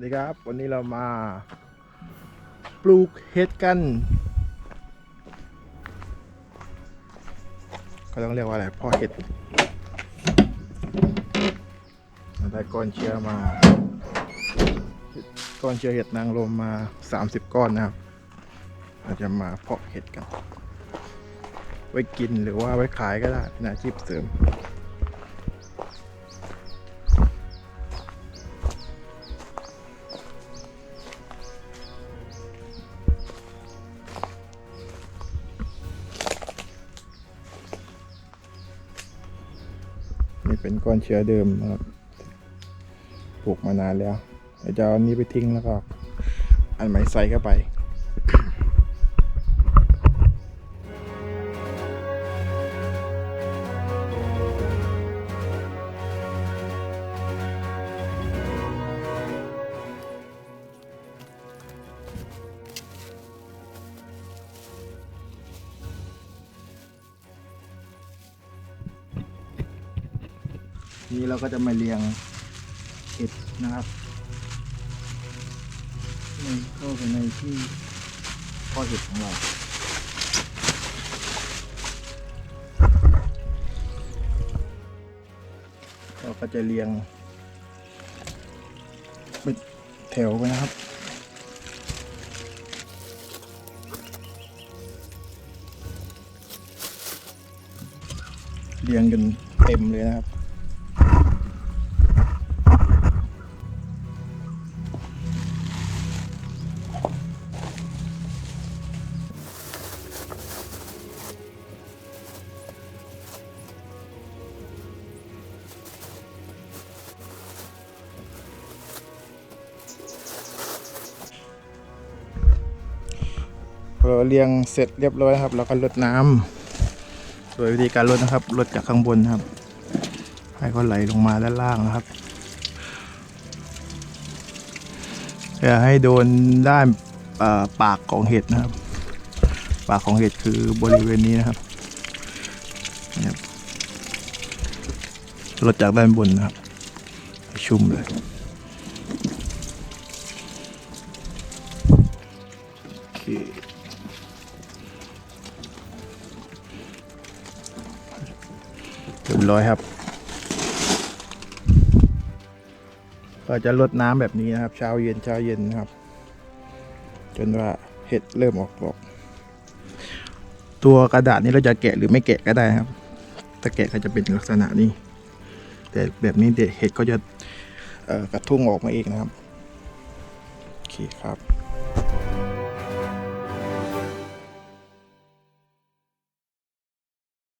วัสดีครับ วันนี้เรามา ปลูกเห็ดกันเขาต้องเรียกว่าอะไรเพ่อเห็ดเราได้ก้อนเชื้อมา ก้อนเชื้อเห็ดนางรมมา 30 ก้อนนะครับ เราจะมาเพาะเห็ดกัน ไว้กินหรือว่าไว้ขายก็ได้เป็นอาชีพเสริม นี่เป็นก้อนเชื้อเดิมนะครับปลูกมานานแล้วเดี๋ยวจะเอาอันนี้ไปทิ้งแล้วก็ อันใหม่ใส่เข้าไป นี่เราก็จะมาเรียงเห็ดนะครับให้เข้าไปในที่พ่อเห็ดของเราเราก็จะเรียงเป็นแถวไปนะครับเรียงกันเต็มเลยนะครับ พอเรียงเสร็จเรียบร้อยครับเราก็ลดน้ำโดยวิธีการลดนะครับลดจากข้างบนครับ ให้เขาไหลลงมาด้านล่างนะครับอย่าให้โดนด้านปากของเห็ดนะครับ ปากของเห็ดคือบริเวณนี้นะครับลดจากด้านบนนะครับ ชุ่มเลยโอเค เรียบร้อยครับก็จะลดน้ำแบบนี้นะครับ เช้าเย็นเช้าเย็นนะครับ จนว่าเห็ดเริ่มออกดอก ตัวกระดาษนี้เราจะแกะหรือไม่แกะก็ได้ครับ ถ้าแกะก็จะเป็นลักษณะนี้ แต่แบบนี้เด็เห็ดก็จะกระทุ้งออกมาเองนะครับ โอเคครับ